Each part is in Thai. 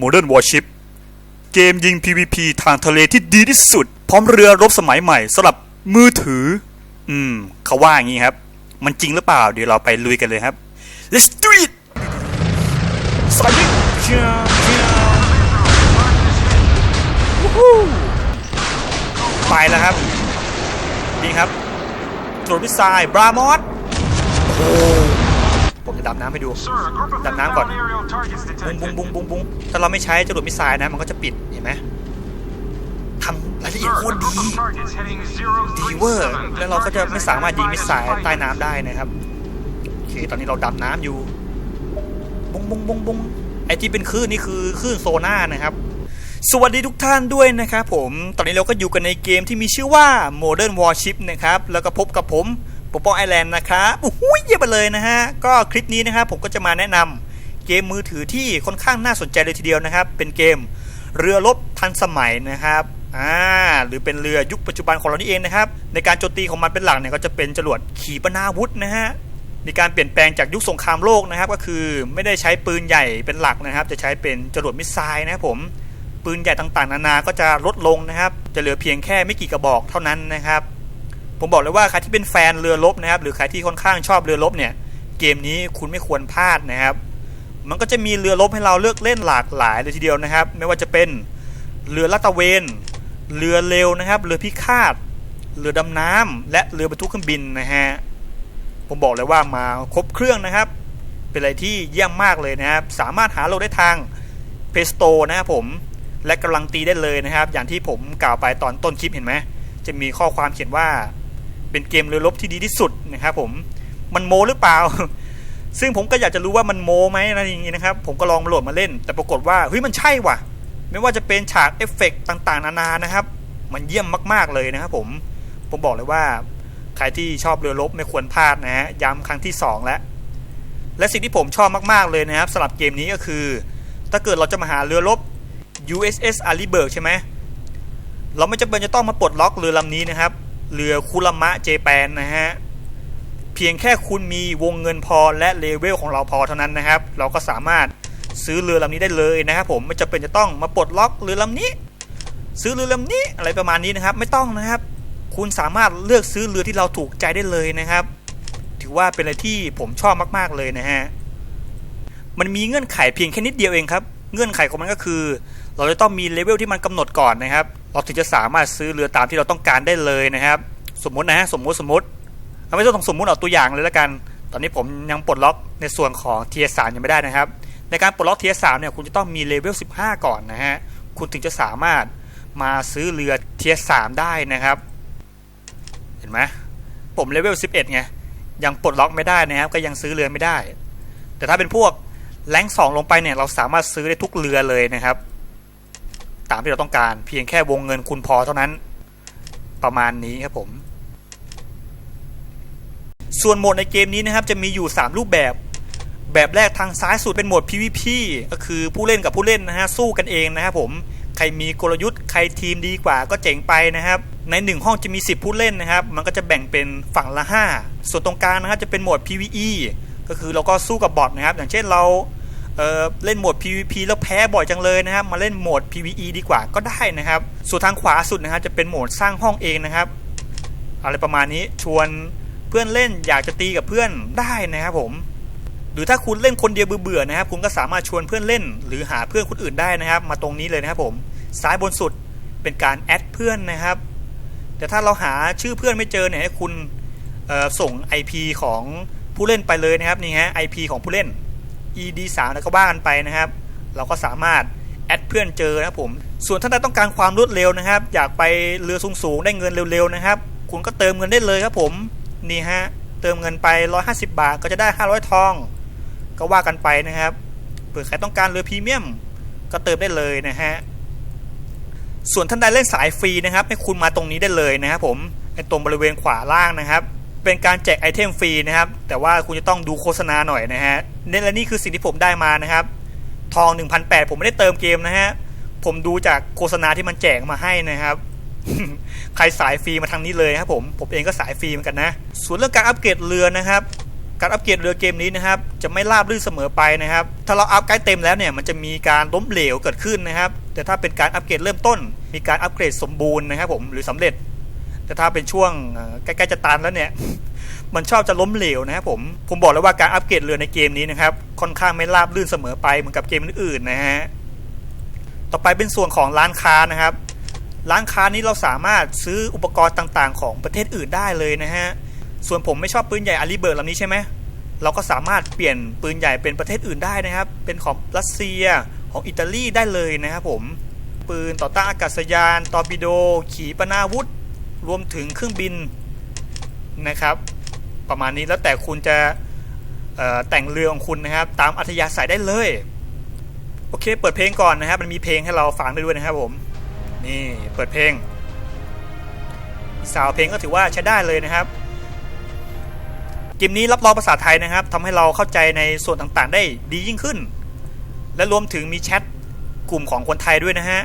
Modern Warship เกมยิง PVP ทางทะเลที่ดีที่สุด พร้อมเรือรบสมัยใหม่สำหรับมือถือ อืม เขาว่าอย่างนี้ครับ มันจริงหรือเปล่า เดี๋ยวเราไปลุยกันเลยครับ let's do it สายยิงเชียร์เชียร์วู้ฮู้ไปแล้วครับ นี่ครับตรวจวิสัยบรามอสโอ้ ผมจะดำน้ำให้ดู ดำน้ำก่อนบุ้งบุ้งบุ้งบุ้งบุ้งถ้าเราไม่ใช้จรวดมิสไซล์นะ มันก็จะปิด เห็นไหมทำรายละเอียดโคตรดี ดีเวอร์ แล้วเราก็จะไม่สามารถยิงมิสไซล์ใต้น้ำได้นะครับ โอเค ตอนนี้เราดำน้ำอยู่ บุ้งบุ้งบุ้งบุ้งไอที่เป็นคลื่นนี่คือคลื่นโซน่านะครับสวัสดีทุกท่านด้วยนะครับผม ตอนนี้เราก็อยู่กันในเกมที่มีชื่อว่า Modern Warship นะครับ แล้วก็พบกับผม ปปองไอแลนด์นะครับโอ้โหเยี่ยมไปเลยนะฮะ ก็คลิปนี้นะครับผมก็จะมาแนะนำเกมมือถือที่ค่อนข้างน่าสนใจเลยทีเดียวนะครับ เป็นเกมเรือรบทันสมัยนะครับอ่าหรือเป็นเรือยุคปัจจุบันของเรานี่เองนะครับ ในการโจมตีของมันเป็นหลักเนี่ยก็จะเป็นจรวดขีปนาวุธนะฮะมีการเปลี่ยนแปลงจากยุคสงครามโลกนะครับ ก็คือไม่ได้ใช้ปืนใหญ่เป็นหลักนะครับ จะใช้เป็นจรวดมิสไซล์นะครับผมปืนใหญ่ต่างๆ นานาก็จะลดลงนะครับ จะเหลือเพียงแค่ไม่กี่กระบอกเท่านั้นนะครับ ผมบอกเลยว่าใครที่เป็นแฟนเรือรบนะครับ หรือใครที่ค่อนข้างชอบเรือรบเนี่ย เกมนี้คุณไม่ควรพลาดนะครับ มันก็จะมีเรือรบให้เราเลือกเล่นหลากหลายเลยทีเดียวนะครับ ไม่ว่าจะเป็นเรือลาดตะเวน เรือเร็วนะครับ เรือพิฆาต เรือดำน้ำและเรือบรรทุกเครื่องบินนะฮะ ผมบอกเลยว่ามาครบเครื่องนะครับ เป็นอะไรที่เยี่ยมมากเลยนะครับ สามารถหาโหลดได้ทาง p พ s t o นะครับผม และกำลังตีได้เลยนะครับ อย่างที่ผมกล่าวไปตอนต้นคลิปเห็นไหม จะมีข้อความเขียนว่า เป็นเกมเรือรบที่ดีที่สุดนะครับผมมันโมหรือเปล่า ซึ่งผมก็อยากจะรู้ว่ามันโมไหมนะอย่างนี้นะครับ ผมก็ลองโหลดมาเล่น แต่ปรากฏว่าเฮ้ยมันใช่ว่ะ ไม่ว่าจะเป็นฉากเอฟเฟกต์ต่างๆ นานานะครับ มันเยี่ยมมากๆเลยนะครับผมผมบอกเลยว่าใครที่ชอบเรือรบไม่ควรพลาดนะฮะย้ำครั้งที่ 2 แล้ว และสิ่งที่ผมชอบมากๆเลยนะครับสำหรับเกมนี้ก็คือ ถ้าเกิดเราจะมาหาเรือรบ USS a r i b e r g ใช่ไหมเราไม่จำเป็นจะต้องมาปลดล็อกเรือลำนี้นะครับ เรือคุรมะเจแปนนะฮะ เพียงแค่คุณมีวงเงินพอและเลเวลของเราพอเท่านั้นนะครับ เราก็สามารถซื้อเรือลำนี้ได้เลยนะครับผมไม่จำเป็นจะต้องมาปลดล็อกเรือลำนี้ ซื้อเรือลำนี้อะไรประมาณนี้นะครับ ไม่ต้องนะครับ คุณสามารถเลือกซื้อเรือที่เราถูกใจได้เลยนะครับ ถือว่าเป็นอะไรที่ผมชอบมากๆเลยนะฮะมันมีเงื่อนไขเพียงแค่นิดเดียวเองครับ เงื่อนไขของมันก็คือ เราจะต้องมีเลเวลที่มันกำหนดก่อนนะครับ เราถึงจะสามารถซื้อเรือตามที่เราต้องการได้เลยนะครับ สมมตินะฮะสมมติสมมติเอาไม่ต้องสมมติเอาตัวอย่างเลยแล้วกัน ตอนนี้ผมยังปลดล็อกในส่วนของเทียสามยังไม่ได้นะครับ ในการปลดล็อกเทียสามเนี่ยคุณจะต้องมีเลเวล15 ก่อนนะฮะคุณถึงจะสามารถมาซื้อเรือเทียสามได้นะครับ เห็นไหมผมเลเวล11ไงยังปลดล็อกไม่ได้นะครับ ก็ยังซื้อเรือไม่ได้ แต่ถ้าเป็นพวกแรงสองลงไปเนี่ยเราสามารถซื้อได้ทุกเรือเลยนะครับ ตามที่เราต้องการ เพียงแค่วงเงินคุณพอเท่านั้น ประมาณนี้ครับผม ส่วนโหมดในเกมนี้นะครับ จะมีอยู่ 3 รูปแบบ แบบแรกทางซ้ายสุดเป็นโหมด PVP ก็คือผู้เล่นกับผู้เล่นนะฮะสู้กันเองนะครับผมใครมีกลยุทธ์ใครทีมดีกว่าก็เจ๋งไปนะครับ ใน 1 ห้องจะมี 10 ผู้เล่นนะครับ มันก็จะแบ่งเป็นฝั่งละ 5 ส่วนตรงกลางนะครับจะเป็นโหมด PVE ก็คือเราก็สู้กับบอทนะครับ อย่างเช่นเรา เเล่นโหมด PVP แล้วแพ้บ่อยจังเลยนะครับ มาเล่นโหมด PVE ดีกว่าก็ได้นะครับ ส่วนทางขวาสุดนะครับจะเป็นโหมดสร้างห้องเองนะครับ อะไรประมาณนี้ชวนเพื่อนเล่นอยากจะตีกับเพื่อนได้นะครับผม หรือถ้าคุณเล่นคนเดียวเบื่อๆนะครับ คุณก็สามารถชวนเพื่อนเล่น หรือหาเพื่อนคนอื่นได้นะครับ มาตรงนี้เลยนะครับผมซ้ายบนสุดเป็นการแอดเพื่อนนะครับ แต่ถ้าเราหาชื่อเพื่อนไม่เจอเนี่ยให้คุณส่ง IP ของผู้เล่นไปเลยนะครับนี่ฮะ IP ของผู้เล่น ed 3แล้วก็บ้ากันไปนะครับ เราก็สามารถแอดเพื่อนเจอนะครับผม ส่วนถ้านใดต้องการความรวดเร็วนะครับ อยากไปเรือสูงๆได้เงินเร็วๆนะครับ คุณก็เติมเงินได้เลยครับผม นี่ฮะ เติมเงินไป 150 บาทก็จะได้ 500 ทอง ก็ว่ากันไปนะครับ เผื่อใครต้องการเรือพรีเมียม ก็เติมได้เลยนะฮะ ส่วนท่านใดเล่นสายฟรีนะครับ ให้คุณมาตรงนี้ได้เลยนะครับผมในตรงบริเวณขวาล่างนะครับ เป็นการแจกไอเทมฟรีนะครับ แต่ว่าคุณจะต้องดูโฆษณาหน่อยนะฮะนี่และนี่คือสิ่งที่ผมได้มานะครับ ทอง 1,800 ผมไม่ได้เติมเกมนะฮะ ผมดูจากโฆษณาที่มันแจกมาให้นะครับ ใครสายฟรีมาทางนี้เลยครับผม ผมเองก็สายฟรีเหมือนกันนะ ส่วนเรื่องการอัปเกรดเรือนะครับ การอัปเกรดเรือเกมนี้นะครับ จะไม่ราบรื่นเสมอไปนะครับ ถ้าเราอัพใกล้เต็มแล้วเนี่ย มันจะมีการล้มเหลวเกิดขึ้นนะครับ แต่ถ้าเป็นการอัปเกรดเริ่มต้น มีการอัปเกรดสมบูรณ์นะครับผม หรือสำเร็จ แต่ถ้าเป็นช่วงใกล้ๆจะตันแล้วเนี่ย มันชอบจะล้มเหลวนะครับผม ผมบอกแล้วว่าการอัปเกรดเรือในเกมนี้นะครับ ค่อนข้างไม่ราบรื่นเสมอไปเหมือนกับเกมอื่นๆนะฮะ ต่อไปเป็นส่วนของร้านค้านะครับ ร้านค้านี้เราสามารถซื้ออุปกรณ์ต่างๆ ของประเทศอื่นได้เลยนะฮะ ส่วนผมไม่ชอบปืนใหญ่อาลีเบิร์กลำนี้ใช่ไหมเราก็สามารถเปลี่ยนปืนใหญ่เป็นประเทศอื่นได้นะครับ เป็นของรัสเซียของอิตาลีได้เลยนะครับผม ปืนต่อต้านอากาศยาน ตอร์ปิโด ขีปนาวุธ รวมถึงเครื่องบินนะครับ ประมาณนี้แล้วแต่คุณจะแต่งเรือของคุณนะครับ ตามอัธยาศัยได้เลย โอเค เปิดเพลงก่อนนะครับ มันมีเพลงให้เราฟังได้ด้วยนะครับผม นี่เปิดเพลง สาวเพลงก็ถือว่าใช้ได้เลยนะครับเกมนี้รับรองภาษาไทยนะครับทำให้เราเข้าใจในส่วนต่างๆ ได้ดียิ่งขึ้น และรวมถึงมีแชทกลุ่มของคนไทยด้วยนะฮะ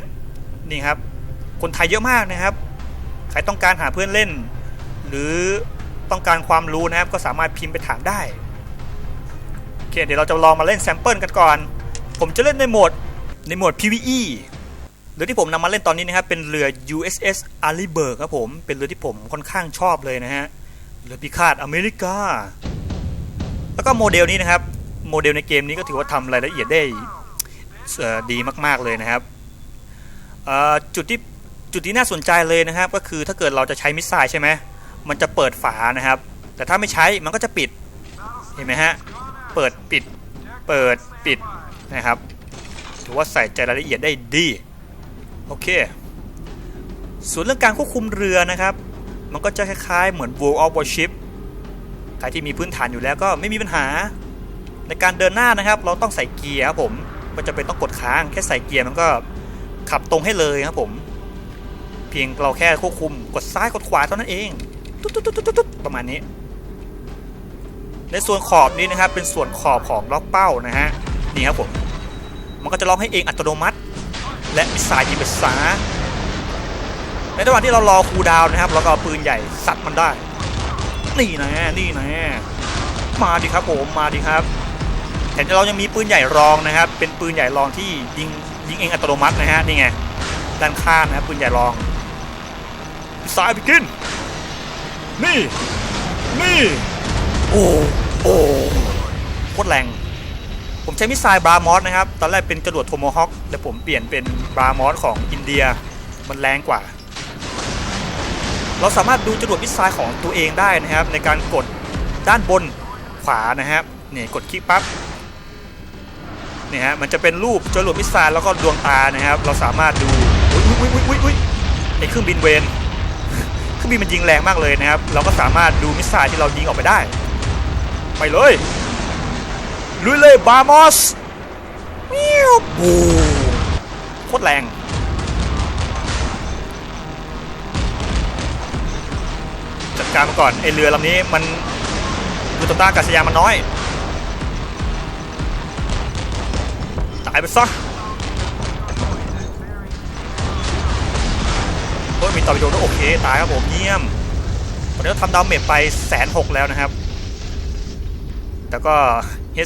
นี่ครับ คนไทยเยอะมากนะครับ ใครต้องการหาเพื่อนเล่น หรือต้องการความรู้นะครับก็สามารถพิมพ์ไปถามได้โอเคเดี๋ยวเราจะลองมาเล่นแซมเปิลกันก่อน ผมจะเล่นในโหมดในโหมด PVE เรือที่ผมนำมาเล่นตอนนี้นะครับเป็นเรือ USS a r i b e r g ครับผมเป็นเรือที่ผมค่อนข้างชอบเลยนะฮะเรือพิฆาตอเมริกา แล้วก็โมเดลนี้นะครับโมเดลในเกมนี้ก็ถือว่าทำรายละเอียดได้ดีมากๆเลยนะครับจุดที่ จุดที่น่าสนใจเลยนะครับ ก็คือถ้าเกิดเราจะใช้มิสไซล์ใช่ไหมมันจะเปิดฝานะครับ แต่ถ้าไม่ใช้มันก็จะปิดเห็นไหมฮะเปิดปิดเปิดปิดนะครับถือว่าใส่ใจรายละเอียดได้ดีโอเคส่วนเรื่องการควบคุมเรือนะครับ มันก็จะคล้ายๆ เหมือน World of Warship ใครที่มีพื้นฐานอยู่แล้วก็ไม่มีปัญหา ในการเดินหน้านะครับ เราต้องใส่เกียร์ครับผมก็จะเป็นต้องกดค้างแค่ใส่เกียร์มันก็ขับตรงให้เลยครับผม เพียงเราแค่ควบคุมกดซ้ายกดขวาเท่านั้นเองตุ๊ดตุ๊ดตุ๊ดตุ๊ดตุ๊ดประมาณนี้ ในส่วนขอบนี้นะครับ เป็นส่วนขอบของล็อกเป้านะฮะนี่ครับผมมันก็จะล็อกให้เองอัตโนมัติ และมิสไซล์ยิงไปซาในระหว่างที่เรารอคูดาวนะครับเราก็เอาปืนใหญ่ซัดมันได้ นี่นะนี่นะมาดิครับผมมาดิครับแถมเรายังมีปืนใหญ่รองนะครับ เป็นปืนใหญ่รองที่ยิงยิงเองอัตโนมัตินะฮะนี่ไงด้านข้างนะครับปืนใหญ่รอง สไซล์ไปกิน นี่ นี่ โอ้ โอ้โคตรแรง ผมใช้มิสไซล์บรามอสนะครับ ตอนแรกเป็นจรวดโทโมฮอคแต่ผมเปลี่ยนเป็นบรามอสของอินเดีย มันแรงกว่า เราสามารถดูจรวดมิสไซล์ของตัวเองได้นะครับ ในการกดด้านบนขวานะครับนี่กดคลิกปั๊บนี่ฮะมันจะเป็นรูปจรวดมิสไซล์แล้วก็ดวงตานะครับ เราสามารถดูอุ้ยอุ้ยอุ้ยอุ้ยอุ้ยไอเครื่องบินเวน เครื่องบินมันยิงแรงมากเลยนะครับ เราก็สามารถดูมิสไซล์ที่เรายิงออกไปได้ ไปเลยลุยเลยบามอสมิวบูโคตรแรงจัดการมาก่อนไอเรือลำนี้มันดูตต้านอากาศยานมันน้อย ตายไปซะ มีต่อไปโดนด้วยโอเค ตายครับผมเยี่ยมตอนนี้เราทำดาวเมจไปแสนหกแล้วนะครับ แล้วก็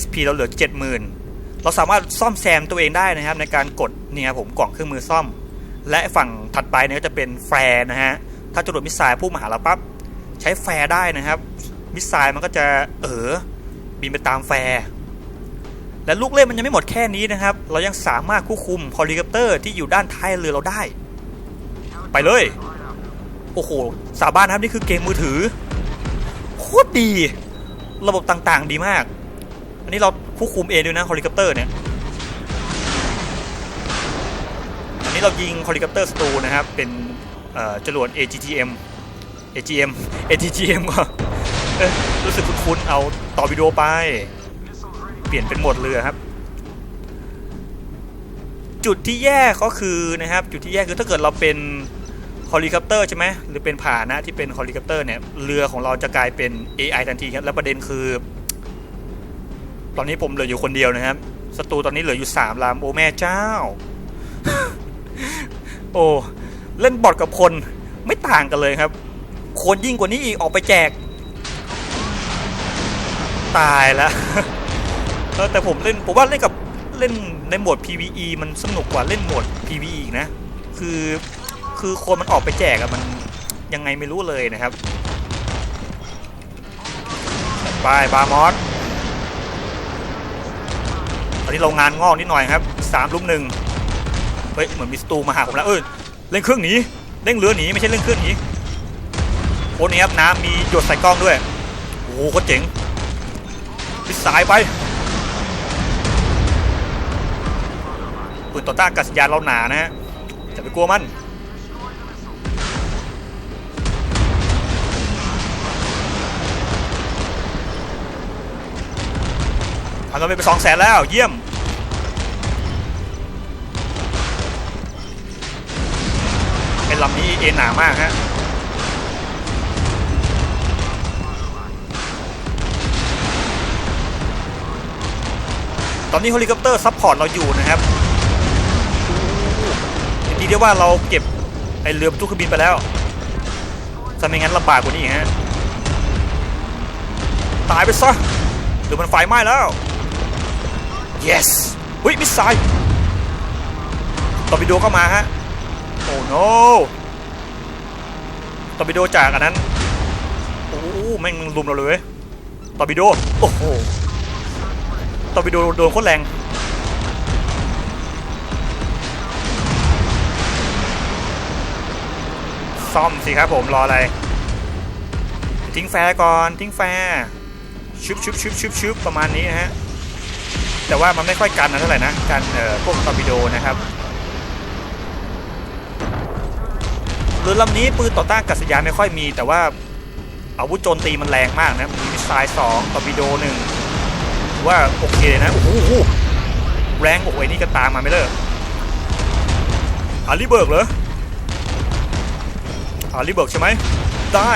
HP เราเหลือ 70,000 เราสามารถซ่อมแซมตัวเองได้นะครับ ในการกดเนี่ยครับผมกล่องเครื่องมือซ่อม และฝั่งถัดไปเนี่ยก็จะเป็นแฟร์นะฮะ ถ้าจรวดมิสไซล์พุ่งมาหาเราปั๊บใช้แฟร์ได้นะครับ มิสไซล์มันก็จะเออบินไปตามแฟร์และลูกเล่นมันยังไม่หมดแค่นี้นะครับ เรายังสามารถควบคุมเฮลิคอปเตอร์ที่อยู่ด้านท้ายเรือเราได้ ไปเลย โอ้โห สาบานครับนี่คือเกมมือถือ โคตรดี ระบบต่างๆ ดีมาก อันนี้เราควบคุมเองด้วยนะเฮลิคอปเตอร์เนี่ย อันนี้เรายิงเฮลิคอปเตอร์สตูนะครับ เป็นเอ่อจรวด AGTM AGM ATGM ก็เอ๊ะรู้สึกคุ้นๆเอาต่อวิดีโอไป เปลี่ยนเป็นหมดเรือครับจุดที่แย่ก็คือนะครับ จุดที่แย่คือถ้าเกิดเราเป็น เฮลิคอปเตอร์ใช่ไหมหรือเป็นผ่านะที่เป็นเฮลิคอปเตอร์เนี่ยเรือของเราจะกลายเป็น AI ทันทีครับแล้วประเด็นคือ ตอนนี้ผมเหลืออยู่คนเดียวนะครับศัตรูตอนนี้เหลืออยู่สามลำโอ้แม่เจ้า โอ้เล่นบอทกับคนไม่ต่างกันเลยครับ คนยิ่งกว่านี้อีกออกไปแจก ตายแล้วแต่ผมเล่นผมว่าเล่นกับเล่นในโหมด PVE มันสนุกกว่าเล่นโหมด PVE อีนะ คือ คือคนมันออกไปแจกอะมันยังไงไม่รู้เลยนะครับไปบาร์มอสตอนนี้เรางานงอกนิดหน่อยครับสามลุมหนึ่งเฮ้ยเหมือนมิสตูมาหาผมแล้วเออเล่นเครื่องหนีเล่นเรือหนีไม่ใช่เล่นเครื่องหนีโอ้นี่ครับน้ำมีหยดใส่กล้องด้วยโอ้โหโคตรเจ๋งปิดสายไปปืนต่อต้านกาศยานเราหนานะฮะจะไปกลัวมัน ทำกันไปสองแสนแล้วเยี่ยมเป็นลำนี้เอ็นหนามากฮะตอนนี้เฮลิคอปเตอร์ซัพพอร์ตเราอยู่นะครับดีได้ว่าเราเก็บไอเรือบรรทุกเครื่องบินไปแล้วถ้าไม่งั้นลำบากกว่านี้ฮะ ตายไปซะหรือมันไฟไหม้แล้ว yes เฮ้ยมิสไซล์ตอร์ปิโดเข้ามาฮะ โอ้ no ตอร์ปิโดจากอันนั้น โอ้แม่งลุมเราเลยเว้ยตอร์ปิโด โอ้โหตอร์ปิโดโดนโคตรแรง ซ่อมสิครับผมรออะไร ทิ้งแฟร์ก่อนทิ้งแฟร์ชุบชุบชุบชุบชุบประมาณนี้นะฮะ แต่ว่ามันไม่ค่อยกันนะเท่าไหร่นะกันเอ่อพวกตอร์ปิโดนะครับเรือลำนี้ปืนต่อต้านกาศยานไม่ค่อยมี แต่ว่าอาวุธโจมตีมันแรงมากนะมีมิสไซล์สองตอร์ปิโดหนึ่งว่าโอเคเลยนะโอ้โหแรงโอ้โหไอ้นี่ก็ตามมาไม่เลิกอารีเบิร์กเหรออารีเบิร์กใช่ไหมได้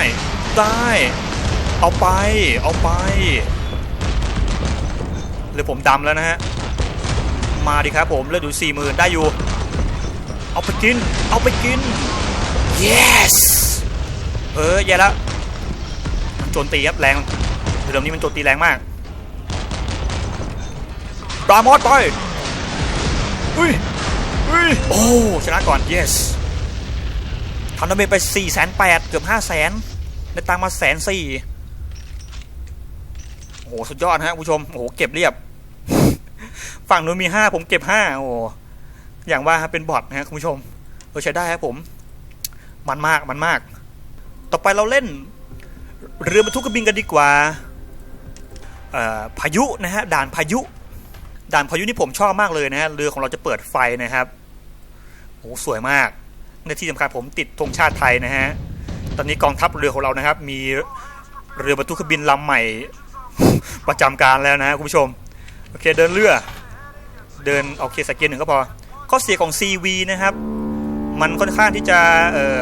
ได้เอาไปเอาไป รือผมดำแล้วนะฮะ มาดิครับผมเลือดอยู่สี่หมื่นได้อยู่ เอาไปกิน เอาไปกิน yes เออแย่แล้วมันโจมตีครับแรงเรือลำนี้มันโจมตีแรงมากปรามอสไปอุ้ยอุ้ยโอ้ชนะก่อน yes ทำดาเมจไป4 8 0 0 0เกือบ5 0 0 0 0 0ได้ตังมาแสนสี่โอ้โห สุดยอดฮะคุณผู้ชม โอ้โห เก็บเรียบ ฝั่งนู้นมีห้าผมเก็บห้าโอ้อย่างว่าเป็นบอทนะฮะคุณผู้ชมเออใช้ได้ครับผม มันมากมันมาก ต่อไปเราเล่น เรือบรรทุกเครื่องบินกันดีกว่าพายุนะฮะด่านพายุ ด่านพายุนี่ผมชอบมากเลยนะฮะเรือของเราจะเปิดไฟนะครับโอ้สวยมากในที่สำคัญผมติดธงชาติไทยนะฮะตอนนี้กองทัพเรือของเรานะครับ มีเรือบรรทุกเครื่องบินลำใหม่ประจำการแล้วนะฮะคุณผู้ชม โอเคเดินเรือ เดินโอเคสเกียร์หนึ่งก็พอ ข้อเสียของ CV นะครับ มันค่อนข้างที่จะ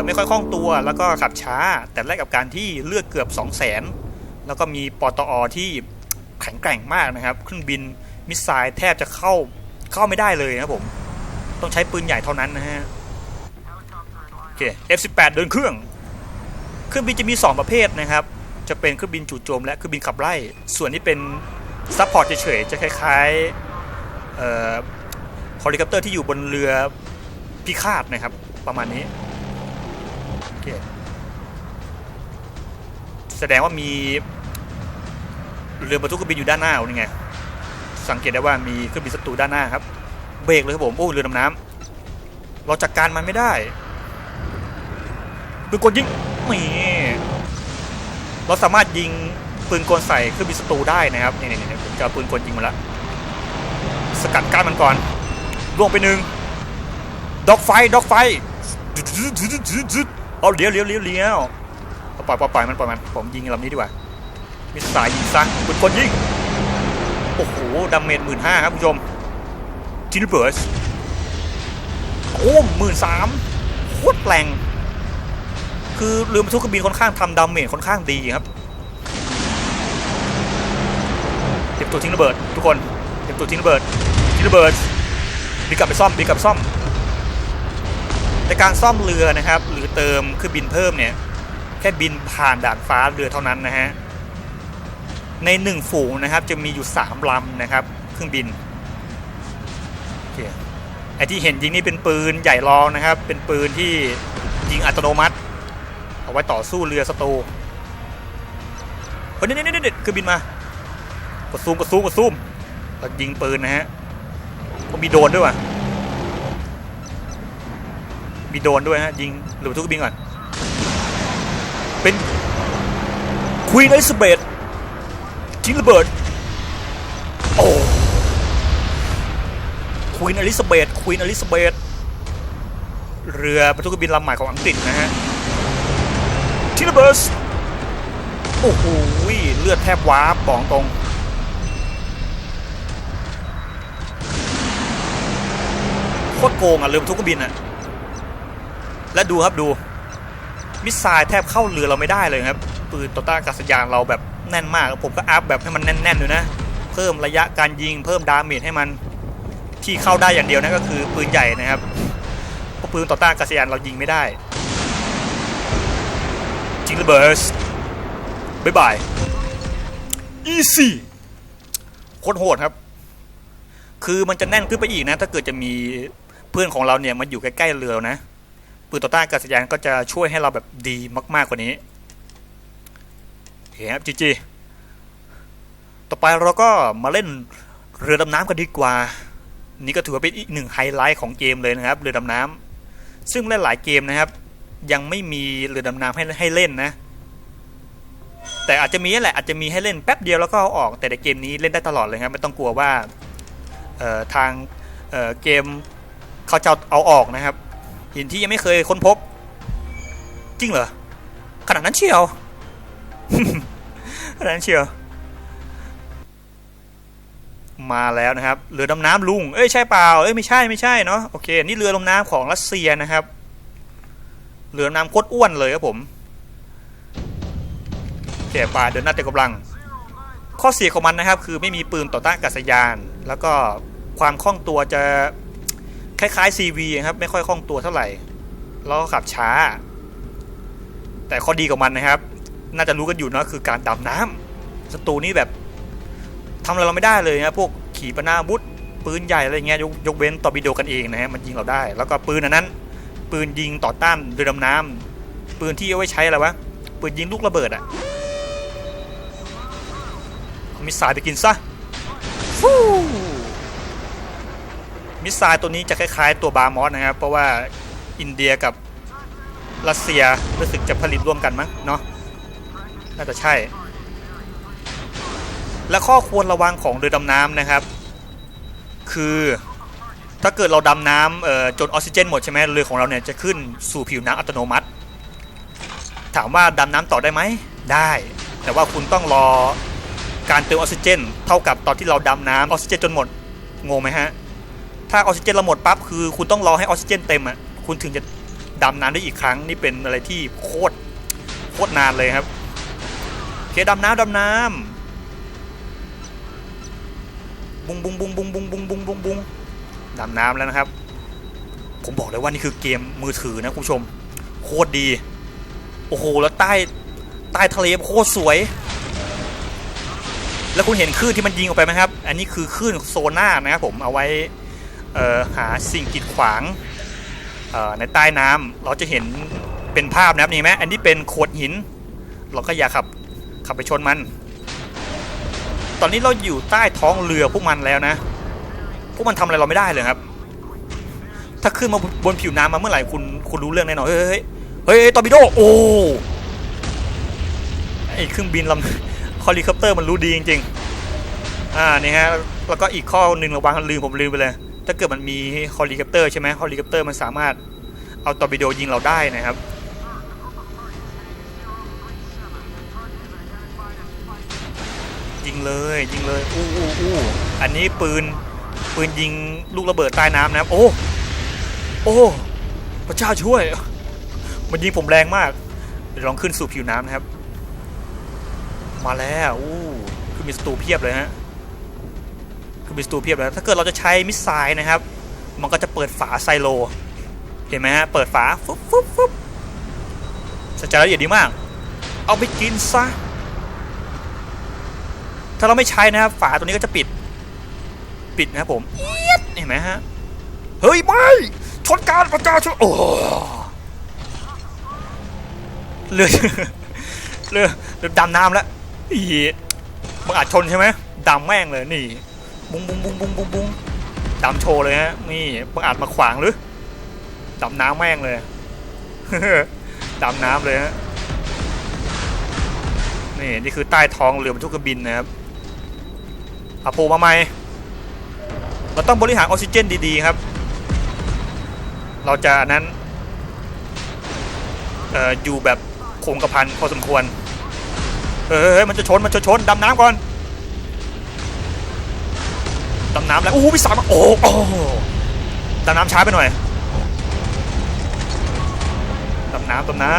ไม่ค่อยคล่องตัว แล้วก็ขับช้า แต่แลกกับการที่เลือดเกือบ 2 0 0 0 0 0แล้วก็มีปตอที่แข็งแกร่งมากนะครับเครื่องบินมิสไซล์แทบจะเข้าเข้าไม่ได้เลยนะผม ต้องใช้ปืนใหญ่เท่านั้นนะฮะโอเค F18 เดินเครื่อง เครื่องบินจะมี 2 ประเภทนะครับ จะเป็นเครื่องบินจู่โจมและเครื่องบินขับไล่ ส่วนที่เป็นซัพพอร์ตเฉยๆจะคล้ายๆ เอ่อเฮลิคอปเตอร์ที่อยู่บนเรือพิฆาตนะครับ ประมาณนี้โอเคแสดงว่ามีเรือบรรทุกเครื่องบินอยู่ด้านหน้านี่ไงสังเกตได้ว่ามีเครื่องบินศัตรูด้านหน้าครับ เบรกเลยครับผมโอ้เรือดำน้ำเราจัดการมันไม่ได้ปืนกลยิงนี่เราสามารถยิงปืนกลใส่เครื่องบินศัตรูได้นะครับนี่นี่นี่ผมจะเอปืนกลยิงมาแล้ว กัดกั้นมันก่อนล่วงไปหนึ่งดอกไฟดอกไฟเอาเลี้ยวเลี้ยวเลี้ยวเลี้ยวปล่อยปล่อยปล่อยมันปล่อยมันผมยิงลำนี้ดีกว่ามีสายยิงซะปืนกลยิงโอ้โหดาเมจหมื่นห้าครับคุณผู้ชมจินเบิร์สโอ้หมื่นสามโคตรแปลงคือเรือบรรทุกเครื่องบินค่อนข้างทำดาเมจค่อนข้างดีครับเตรียมตัวทิ้งระเบิดทุกคนเตรียมตัวทิ้งระเบิด ระเบิดบีกลับไปซ่อมบีกลับซ่อม ในการซ่อมเรือนะครับ หรือเติมเครื่องบินเพิ่มเนี่ย แค่บินผ่านด่านฟ้าเรือเท่านั้นนะฮะ ในหนึ่งฝูงนะครับ จะมีอยู่สามลำนะครับ เครื่องบินโอเคไอที่เห็นยิงนี่เป็นปืนใหญ่รองนะครับ เป็นปืนที่ยิงอัตโนมัติ เอาไว้ต่อสู้เรือศัตรูเฮ้ยนี่นี่นี่เครื่องบินมา กดซูมกดซูมกดซูมแล้วยิงปืนนะฮะ ก็มีโดนด้วยว่ะ มีโดนด้วยฮะ ยิงหรือทุกบินก่อน เป็นควีนอลิซาเบธจิงระเบิด โอ้ควีนอลิซาเบธควีนอลิซาเบธเรือบรรทุกบินลำใหม่ของอังกฤษนะฮะจิงระเบิดโอ้โหเลือดแทบว้าบบอกตรง โคตรโกงอะเรือบรรทุกบินอะ และดูครับดู มิสไซล์แทบเข้าเรือเราไม่ได้เลยครับปืนต่อต้านอากาศยานเราแบบแน่นมากผมก็อัพแบบให้มันแน่นๆอยู่นะ เพิ่มระยะการยิงเพิ่มดาเมจให้มันที่เข้าได้อย่างเดียวนะก็คือปืนใหญ่นะครับเพราะปืนต่อต้านอากาศยานเรายิงไม่ได้จิงระเบิร์สบ๊ายบายอีซี่โคตรโหดครับ คือมันจะแน่นขึ้นไปอีกนะ ถ้าเกิดจะมี พื่อนของเราเนี่ยมันอยู่ใกล้ๆเรือนะปืนต่อต้านอากาศยานก็จะช่วยให้เราแบบดีมากๆกว่านี้โอเคครับจีจีต่อไปเราก็มาเล่นเรือดำน้ำกันดีกว่า นี่ก็ถือว่าเป็นอีกหนึ่งไฮไลท์ของเกมเลยนะครับ เรือดำน้ำซึ่งหลายๆเกมนะครับ ยังไม่มีเรือดำน้ำให้ให้เล่นนะ แต่อาจจะมีแหละอาจจะมีให้เล่นแป๊บเดียวแล้วก็เอาออกแต่ในเกมนี้เล่นได้ตลอดเลยครับไม่ต้องกลัวว่าทางเเกม เขาจะเอาออกนะครับ หินที่ยังไม่เคยค้นพบ จริงเหรอ ขนาดนั้นเชียวขนาดนั้นเชียว มาแล้วนะครับเรือดำน้ำลุง เอ้ยใช่เปล่า เอ้ยไม่ใช่ไม่ใช่เนาะโอเคนี่เรือดำน้ำของรัสเซียนะครับ เรือดำน้ำโคตรอ้วนเลยครับผมโอเคป่าเดินหน้าเต็มกำลัง ข้อเสียของมันนะครับ คือไม่มีปืนต่อต้านอากาศยาน แล้วก็ความคล่องตัวจะ คล้ายๆ CV ครับ ไม่ค่อยคล่องตัวเท่าไหร่ แล้วก็ขับช้า แต่ข้อดีของมันนะครับ น่าจะรู้กันอยู่นะคือการดำน้ำศัตรูนี่แบบทำอะไรเราไม่ได้เลยนะพวกขี่ปนาวุธปืนใหญ่อะไรเงี้ยยกยกเว้นตอร์ปิโดกันเองนะฮะมันยิงเราได้ แล้วก็ปืนอันนั้น ปืนยิงต่อต้านเรือดำน้ำปืนที่เอาไว้ใช้อะไรวะปืนยิงลูกระเบิดอะมิสไซล์ไปกินซะฟู้ มิสไซล์ตัวนี้จะคล้ายๆตัวบาร์มอสนะครับ เพราะว่าอินเดียกับรัสเซียรู้สึกจะผลิตร่วมกันมั้งเนาะน่าจะใช่ และข้อควรระวังของเรือดำน้ำนะครับ คือถ้าเกิดเราดำน้ำเอ่อจนออกซิเจนหมดใช่ไหมเรือของเราเนี่ยจะขึ้นสู่ผิวน้ำอัตโนมัติ ถามว่าดำน้ำต่อได้ไหมได้ แต่ว่าคุณต้องรอการเติมออกซิเจน เท่ากับตอนที่เราดำน้ำออกซิเจนจนหมดงงไหมฮะ ถ้าออกซิเจนเราหมดปั๊บคือคุณต้องรอให้ออกซิเจนเต็มอะคุณถึงจะดำน้ำได้อีกครั้งนี่เป็นอะไรที่โคตรโคตรนานเลยครับเคดำน้ำดำน้ำบุงบุงบุงบุงบุงบุงบุงบุงบุงดำน้ำแล้วนะครับ ผมบอกเลยว่านี่คือเกมมือถือนะคุณผู้ชม โคตรดี โอ้โหแล้วใต้ใต้ทะเลโคตรสวย แล้วคุณเห็นคลื่นที่มันยิงออกไปไหมครับ อันนี้คือคลื่นโซน่านะครับผมเอาไว้ หาสิ่งกีดขวางในใต้น้ำเราจะเห็นเป็นภาพนะครับนี่ไหมอันนี้เป็นโขดหิน เราก็อย่าขับขับไปชนมัน ตอนนี้เราอยู่ใต้ท้องเรือพวกมันแล้วนะ พวกมันทำอะไรเราไม่ได้เลยครับ ถ้าขึ้นมาบนผิวน้ำมาเมื่อไหร่คุณคุณรู้เรื่องแน่นอนเฮ้ยเฮ้ยเฮ้ยเฮ้ยตอร์ปิโดโอ้ไอเครื่องบินลำคอลิคอปเตอร์มันรู้ดีจริงๆอ่านี่ฮะแล้วก็อีกข้อหนึ่งระวังลืมผมลืมไปเลย ถ้าเกิดมันมีฮอลิคอปเตอร์ใช่ไหมฮอลิคอปเตอร์มันสามารถเอาตอร์ปิโดยิงเราได้นะครับยิงเลยยิงเลยอู้อู้อู้อันนี้ปืนปืนยิงลูกระเบิดใต้น้ำนะครับโอ้โอ้พระเจ้าช่วย มันยิงผมแรงมากเดี๋ยวลองขึ้นสู่ผิวน้ำนะครับ มาแล้วอู้คือมีสตูเพียบเลยฮะ มีสตูเพียบเลยถ้าเกิดเราจะใช้มิสไซล์นะครับ มันก็จะเปิดฝาไซโล เห็นไหมฮะ เปิดฝาฟึบฟึบฟึบสัจจละเอียดดีมาก เอาไปกินซะ ถ้าเราไม่ใช้นะครับ ฝาตัวนี้ก็จะปิด ปิดนะครับผมเอียดเห็นไหมฮะ เฮ้ย ไม่ชนการประกาชนโอ้เรือเรือเรือดำน้ำแล้วอีบังอาจชนใช่ไหมดำแม่งเลยนี่ บุ้งบุ้งบุ้งบุ้งบุ้งบุ้งดำโชว์เลยฮะนี่บังอาจมาขวางหรือดำน้ำแม่งเลยดำน้ำเลยฮะนี่นี่คือใต้ท้องเรือบรรทุกเครื่องบินนะครับอาโผล่มาใหม่เราต้องบริหารออกซิเจนดีๆครับ เราจะนั้นเอ่ออยู่แบบคงกระพันพอสมควรเฮ้ยเฮ้ยมันจะชนมันจะชนดำน้ำก่อน ดำน้ำแล้วโอ้โหพี่สามโอ้โอ้ดำน้ำช้าไปหน่อยดำน้ำดำน้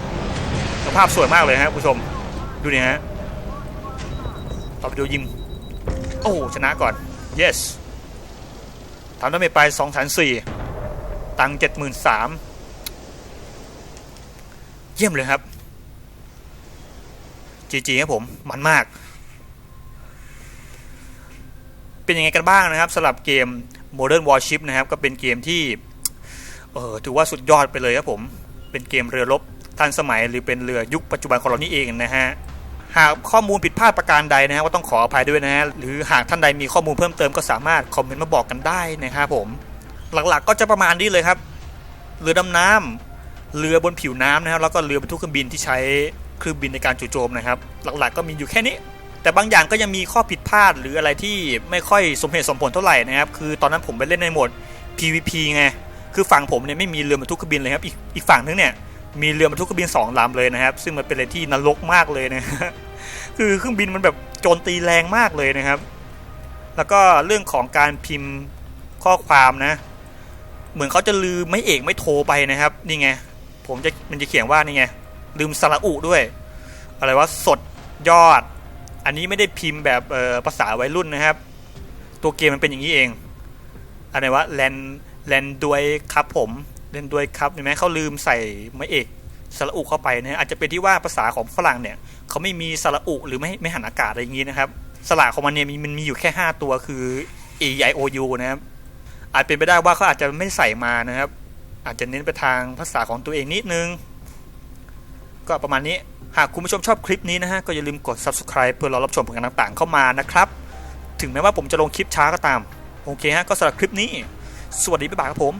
ำสภาพสวยมากเลยฮะผู้ชมดูนี่ฮะต่อไปดูยิงโอ้ชนะก่อน yes ทำได้ไม่ไปสองแสนสี่ตังเจ็ดหมื่นสามเยี่ยมเลยครับจีจีครับผม มันมาก เป็นยังไงกันบ้างนะครับสำหรับเกม Modern Warship นะครับก็เป็นเกมที่เออถือว่าสุดยอดไปเลยครับผม เป็นเกมเรือรบทันสมัยหรือเป็นเรือยุคปัจจุบันของเรานี่เองนะฮะหากข้อมูลผิดพลาดประการใดนะฮะก็ต้องขออภัยด้วยนะฮะหรือหากท่านใดมีข้อมูลเพิ่มเติมก็สามารถคอมเมนต์มาบอกกันได้นะครับผม หลักๆก็จะประมาณนี้เลยครับ เรือดำน้ำเรือบนผิวน้ำนะครับแล้วก็เรือบรรทุกเครื่องบินที่ใช้เครื่องบินในการจู่โจมนะครับ หลักๆก็มีอยู่แค่นี้ แต่บางอย่างก็ยังมีข้อผิดพลาดหรืออะไรที่ไม่ค่อยสมเหตุสมผลเท่าไหร่นะครับ คือตอนนั้นผมไปเล่นในโหมด PVP ไง คือฝั่งผมเนี่ยไม่มีเรือบรรทุกเครื่องบินเลยครับ อีกอีกฝั่งนึงเนี่ยมีเรือบรรทุกเครื่องบินสองลำเลยนะครับ ซึ่งมันเป็นอะไรที่นรกมากเลยนะ คือเครื่องบินมันแบบโจมตีแรงมากเลยนะครับ แล้วก็เรื่องของการพิมพ์ข้อความนะ เหมือนเขาจะลืมไม่เอกไม่โทรไปนะครับ นี่ไง ผมจะมันจะเขียนว่านี่ไง ลืมสระอุด้วย อะไรว่าสดยอด อันนี้ไม่ได้พิมพ์แบบเภาษาวัยรุ่นนะครับ ตัวเกมมันเป็นอย่างนี้เองอะไรวะแลนแลนด้วยครับผมแลนด้วยครับเห็นไหมเขาลืมใส่ไม่เอกสระอุเข้าไปนะอาจจะเป็นที่ว่าภาษาของฝรั่งเนี่ยเขาไม่มีสระอุหรือไม่ไม่หันอากาศอะไรอย่างนี้นะครับ สระของมันเนี่ยมีมันมีอยู่แค่ 5 ตัวคือ e i o u นะครับ อาจเป็นไปได้ว่าเขาอาจจะไม่ใส่มานะครับ อาจจะเน้นไปทางภาษาของตัวเองนิดนึง ก็ประมาณนี้ หากคุณผู้ชมชอบคลิปนี้นะฮะ ก็อย่าลืมกด subscribe เพื่อรอรับชมผลงานต่างๆ เข้ามานะครับ ถึงแม้ว่าผมจะลงคลิปช้าก็ตาม โอเคฮะ ก็สำหรับคลิปนี้ สวัสดีบ๊ายบายครับผม